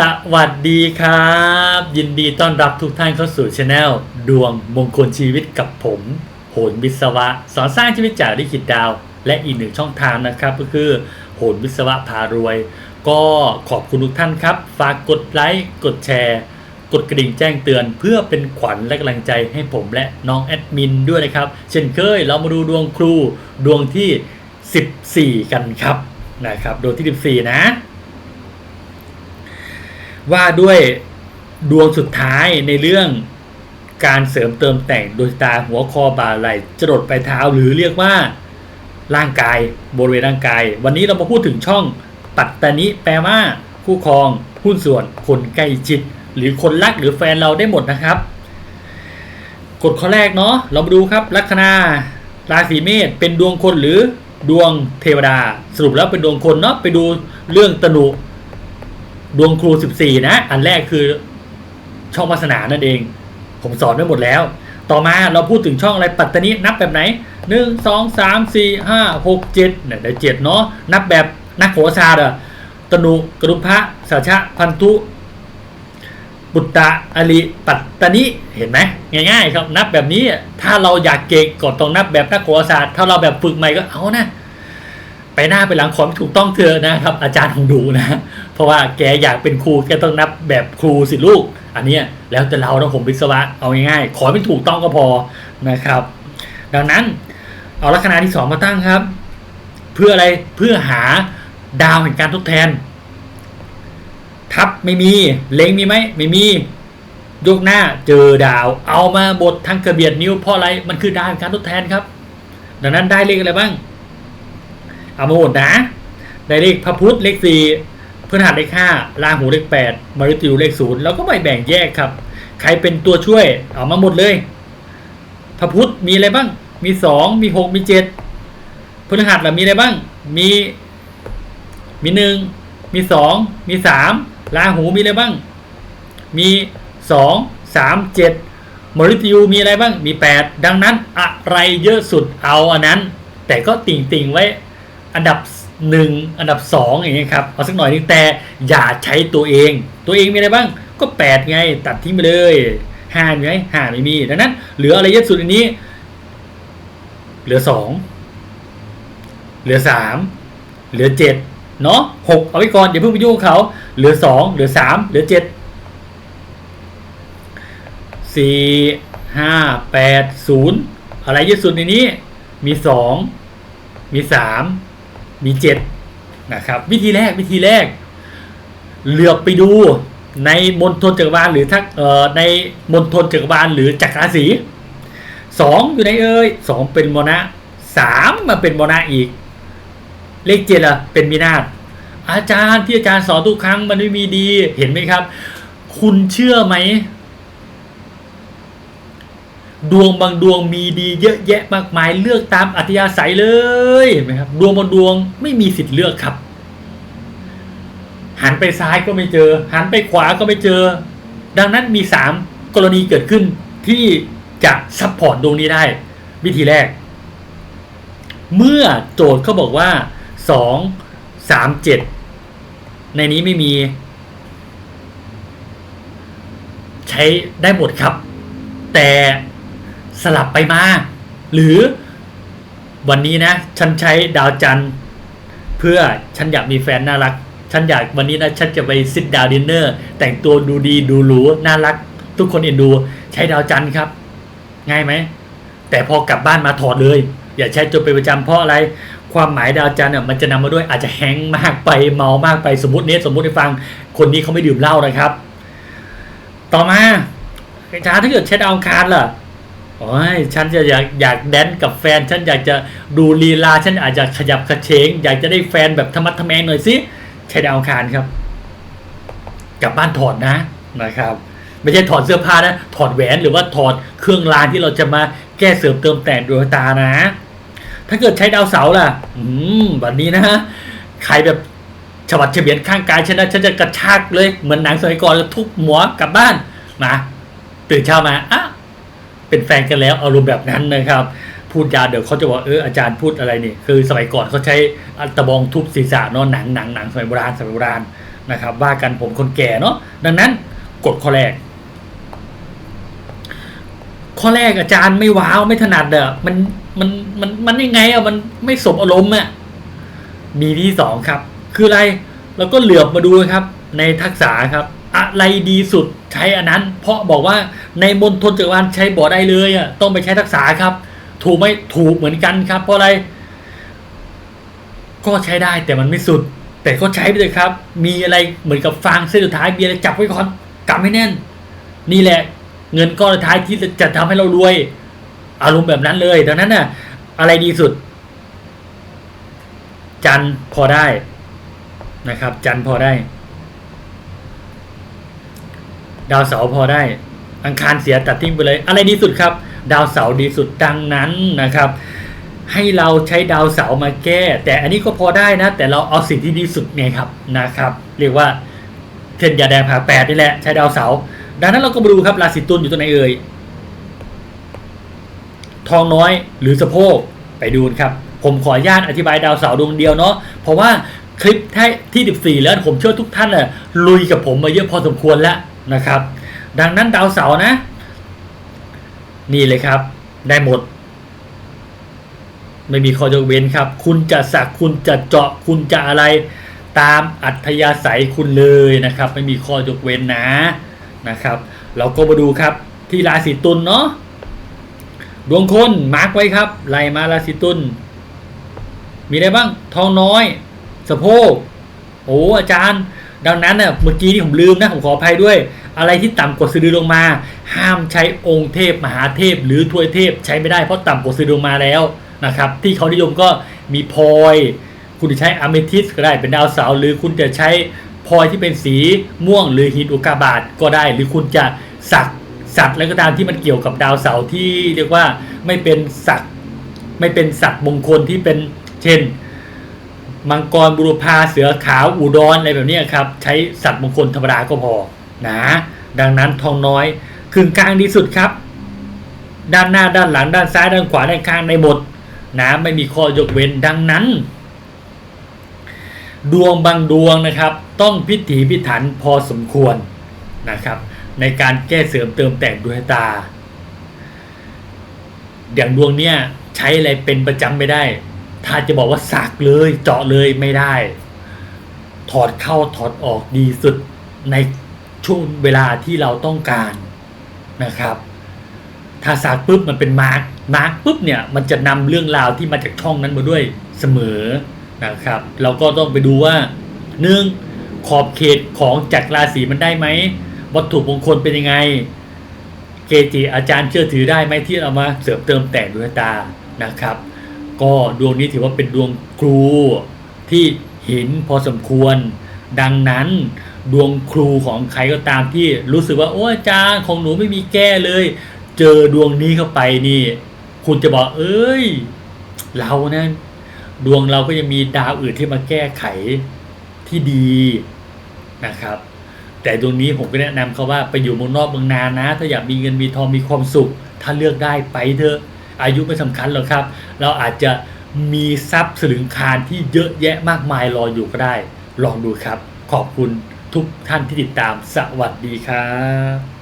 สวัสดีครับ ยินดีต้อนรับทุกท่านเข้าสู่ช anel ดวงมงคลชีวิตกับผมโหนวิศวะ สอนสร้างชีวิตจากลิขิตดาว และอีกหนึ่งช่องทางนะครับ ก็คือโหนวิศวะพารวย ก็ขอบคุณทุกท่านครับ ฝากกดไลค์กดแชร์ กดกระดิ่งแจ้งเตือน เพื่อเป็นขวัญและกำลังใจให้ผมและน้องแอดมินด้วยนะครับ เช่นเคยเรามาดูดวงครูดวงที่ 14 กันครับนะครับดวงที่ 14 นะ ว่าด้วยดวงสุดท้ายในเรื่องการเสริมเติมแต่งดวงตาหัวคอบ่าไหล่จรดปลายเท้าหรือเรียกว่าร่างกายบริเวณร่างกาย วันนี้เรามาพูดถึงช่องปัตตานิแปลว่าคู่ครองหุ้นส่วนคนใกล้ชิดหรือคนรักหรือแฟนเราได้หมดนะครับ กฎข้อแรกเนาะเรามาดูครับลัคนาราศีเมษเป็นดวงคนหรือดวงเทวดา สรุปแล้วเป็นดวงคนเนาะไปดูเรื่องตนุ ดวงครู 14 นะ อันแรกคือช่องวาสนานั่นเอง ผมสอนไว้หมดแล้ว ต่อมาเราพูดถึงช่องอะไรปัตตานีนับแบบไหน 1 2 3 4 5 6 7เนี่ยเดี๋ยวเจ็ดเนาะนับแบบนักโหราศาสตร์อะตนุกรุพะสาชะพันธุปุตตะอริปัตตานิเห็นไหมง่ายๆครับนับแบบนี้ถ้าเราอยากเก่งก็ต้องนับแบบนักโหราศาสตร์ถ้าเราแบบฝึกใหม่ก็เอานะ ไปหน้าไปหลังขอให้ถูกต้องเถอะนะครับ อาจารย์ของดูนะ เพราะว่าแกอยากเป็นครูแกต้องนับแบบครูสิลูก อันนี้แล้วแต่เรานะผมวิศวะเอาง่ายๆขอให้มันถูกต้องก็พอนะครับ ดังนั้นเอาลัคนาที่สองมาตั้งครับ เพื่ออะไรเพื่อหาดาวแห่งการทดแทน ทับไม่มีเล็งมีไหมไม่มียกหน้าเจอดาว เอามาบดทั้งกระเบียดนิ้วเพราะอะไรมันคือดาวแห่งการทดแทนครับ ดังนั้นได้เลขอะไรบ้าง เอามาหมดนะได้เลขพระพุธเลขสี่พฤหัสเลขห้าราหูเลขแปดมฤตยูเลขศูนย์แล้วก็ไม่แบ่งแยกครับ ใครเป็นตัวช่วยเอามาหมดเลย พระพุธมีอะไรบ้าง มีสองมีหกมีเจ็ดพฤหัสล่ะมีอะไรบ้าง มีมีหนึ่งมีสองมีสามราหูมีอะไรบ้าง มีสองสามเจ็ดมฤตยูมีอะไรบ้างมีแปดดังนั้นอะไรเยอะสุดเอาอันนั้น แต่ก็ติ่งติ่งๆไว้ อันดับหนึ่งอันดับสองอย่างเงี้ยครับเอาสักหน่อยนึงแต่อย่าใช้ตัวเอง ตัวเองมีอะไรบ้างก็แปดไงตัดทิ้งไปเลยห้ามีไหมห้าไม่มีดังนั้นเหลืออะไรเยอะสุดอันนี้ เหลือสองเหลือสามเหลือเจ็ดเนาะหกเอาไว้ก่อนอย่าเพิ่งไปยุ่งเขาเหลือสองเหลือสามเหลือเจ็ดสี่ห้าแปดศูนย์อะไรเยอะสุดในนี้มีสองมีสาม มีเจ็ดนะครับ วิธีแรกวิธีแรก เหลือบไปดูในมณฑลจักรวาลหรือทักในมณฑลจักรวาลหรือจักรราศีสองอยู่ในเอ่ยสองเป็นมรณะสามมาเป็นมรณะอีก เลขเจ็ดอะเป็นมินาศอาจารย์ที่อาจารย์สอนทุกครั้งมันไม่มีดีเห็นไหมครับ คุณเชื่อไหม ดวงบางดวงมีดีเยอะแยะมากมายเลือกตามอัธยาศัยเลยเห็นไหมครับดวงบางดวงไม่มีสิทธิ์เลือกครับ หันไปซ้ายก็ไม่เจอ หันไปขวาก็ไม่เจอ ดังนั้นมีสามกรณีเกิดขึ้นที่จะซัพพอร์ตดวงนี้ได้ วิธีแรก เมื่อโจทย์เขาบอกว่าสองสามเจ็ดในนี้ไม่มี ใช้ได้หมดครับ แต่ สลับไปมา หรือวันนี้นะ ฉันใช้ดาวจันทร์เพื่อฉันอยากมีแฟนน่ารัก ฉันอยากวันนี้นะ ฉันจะไปซิดดาวดินเนอร์ แต่งตัวดูดีดูหรูน่ารัก ทุกคนเอ็นดู ใช้ดาวจันทร์ครับ ง่ายไหม แต่พอกลับบ้านมาถอดเลย อย่าใช้จนเป็นประจำเพราะอะไร ความหมายดาวจันทร์เนี่ยมันจะนำมาด้วยอาจจะแฮงมากไปเมามากไปสมมติเนี้สมมติให้ฟัง คนนี้เขาไม่ดื่มเหล้านะครับ ต่อมาอาจาถ้าเกิดใช้ดาวอังคารล่ะ โอ้ยฉันจะอยากอยากแดนกับแฟน ฉันอยากจะดูลีลา ฉันอาจจะขยับกระเฉงอยากจะได้แฟนแบบธรรมะทะแมงหน่อยสิใช้ดาวคารครับ กลับบ้านถอดนะนะครับ ไม่ใช่ถอดเสื้อผ้านะ ถอดแหวนหรือว่าถอดเครื่องรางที่เราจะมาแก้เสริมเติมแต่งดวงตานะ ถ้าเกิดใช้ดาวเสาร์ล่ะ อืมแบบนี้นะใครแบบฉบัดเฉียนข้างกายฉันนะฉันจะกระชากเลยเหมือนหนังสมัยก่อนแล้วทุบหัวกลับบ้านนะตื่นเช้ามาอะ เป็นแฟนกันแล้วอารมณ์แบบนั้นนะครับ พูดยาเดี๋ยวเขาจะบอกเอออาจารย์พูดอะไรนี่คือสมัยก่อนเขาใช้ตะบองทุบศีรษะเนอะหนังหนังหนังสมัยโบราณสมัยโบราณนะครับว่ากันผมคนแก่เนาะดังนั้นกดข้อแรก ข้อแรกอาจารย์ไม่ว้าวไม่ถนัดเด้อมันมันมันมันยังไงอะมันไม่สมอารมณ์อะมีที่สองครับ คืออะไรเราก็เหลือบมาดูครับ ในทักษะครับ อะไรดีสุดใช้อันนั้น เพราะบอกว่าในมณฑลจักรวาลใช้บ่อได้เลยอะต้องไปใช้ทักษะครับ ถูกไหมถูกเหมือนกันครับ เพราะอะไร ก็ใช้ได้แต่มันไม่สุด แต่ก็ใช้ไปเลยครับ มีอะไรเหมือนกับฟางเส้นสุดท้ายมีอะไรจับไว้ก่อนกำให้แน่น นี่แหละ เงินก้อนสุดท้ายที่จะทำให้เรารวย อารมณ์แบบนั้นเลยดังนั้นน่ะ อะไรดีสุด จันพอได้นะครับ จันพอได้ ดาวเสาร์พอได้ อังคารเสียตัดทิ้งไปเลย อะไรดีสุดครับ ดาวเสาร์ดีสุดดังนั้นนะครับ ให้เราใช้ดาวเสาร์มาแก้ แต่อันนี้ก็พอได้นะ แต่เราเอาสิ่งที่ดีสุดไงครับนะครับ เรียกว่าเทนยาแดงผ่าแปดนี่แหละใช้ดาวเสาร์ดังนั้นเราก็มาดูครับราศีตุลอยู่ตรงไหนเอ่ยทองน้อยหรือสะโพกไปดูครับ ผมขออนุญาตอธิบายดาวเสาร์ดวงเดียวเนาะเพราะว่าคลิปที่ 14 แล้วผมเชื่อทุกท่านน่ะลุยกับผมมาเยอะพอสมควรแล้ว นะครับ ดังนั้นดาวเสาร์นะ นี่เลยครับ ได้หมด ไม่มีข้อยกเว้นครับ คุณจะสักคุณจะเจาะคุณจะอะไรตามอัธยาศัยคุณเลยนะครับ ไม่มีข้อยกเว้นนะนะครับ เราก็มาดูครับที่ราศีตุลเนาะดวงคนมาร์กไว้ครับไล่มาราศีตุลมีอะไรบ้างทองน้อย สะโพกโอ้อาจารย์ ดังนั้นเน่ะเมื่อกี้ที่ผมลืมนะผมขออภัยด้วย อะไรที่ต่ำกว่าสะดือลงมา ห้ามใช้องค์เทพมหาเทพ หรือทวยเทพใช้ไม่ได้เพราะต่ำกว่าสะดือลงมาแล้วนะครับ ที่เขานิยมก็มีพลอยคุณจะใช้อะเมทิสก็ได้เป็นดาวเสาร์หรือคุณจะใช้พลอยที่เป็นสีม่วงหรือหินอุกกาบาตก็ได้ หรือคุณจะสักสัตว์แล้วก็ตามที่มันเกี่ยวกับดาวเสาร์ที่เรียกว่าไม่เป็นสัตว์ไม่เป็นสัตว์มงคลที่เป็นเช่น มังกรบุรพาเสือขาวอุดรอะไรแบบนี้ครับใช้สัตว์มงคลธรรมดาก็พอนะดังนั้นทองน้อยคึ่งกลางดีสุดครับ ด้านหน้าด้านหลังด้านซ้ายด้านขวาด้านข้างในหมดนะไม่มีข้อยกเว้นดังนั้น ดวงบางดวงนะครับ ต้องพิถีพิถันพอสมควรนะครับ ในการแก้เสริมเติมแต่งดวงตา อย่างดวงเนี้ยใช้อะไรเป็นประจำไม่ได้ ถ้าจะบอกว่าสักเลยเจาะเลยไม่ได้ ถอดเข้าถอดออกดีสุดในช่วงเวลาที่เราต้องการนะครับ ถ้าสักปุ๊บมันเป็นมาร์กมาร์กปุ๊บเนี่ยมันจะนำเรื่องราวที่มาจากช่องนั้นมาด้วยเสมอนะครับ เราก็ต้องไปดูว่าหนึ่งขอบเขตของจักรราศีมันได้ไหมวัตถุมงคลเป็นยังไง เกจิอาจารย์เชื่อถือได้ไหมที่เอามาเสริมเติมแต่งดวงตานะครับ ก็ดวงนี้ถือว่าเป็นดวงครูที่เห็นพอสมควร ดังนั้นดวงครูของใครก็ตามที่รู้สึกว่าโอ้อาจารย์ของหนูไม่มีแก้เลย เจอดวงนี้เข้าไปนี่ คุณจะบอก เอ้ย เรานะดวงเราก็ยังมีดาวอื่นที่มาแก้ไขที่ดีนะครับ แต่ดวงนี้ผมก็แนะนำเขาว่าไปอยู่เมืองนอกเมืองนานนะ ถ้าอยากมีเงินมีทองมีความสุข ถ้าเลือกได้ไปเถอะ อายุไม่สำคัญหรอกครับ เราอาจจะมีทรัพย์สลึงคารที่เยอะแยะมากมายรออยู่ก็ได้ ลองดูครับ ขอบคุณทุกท่านที่ติดตามสวัสดีครับ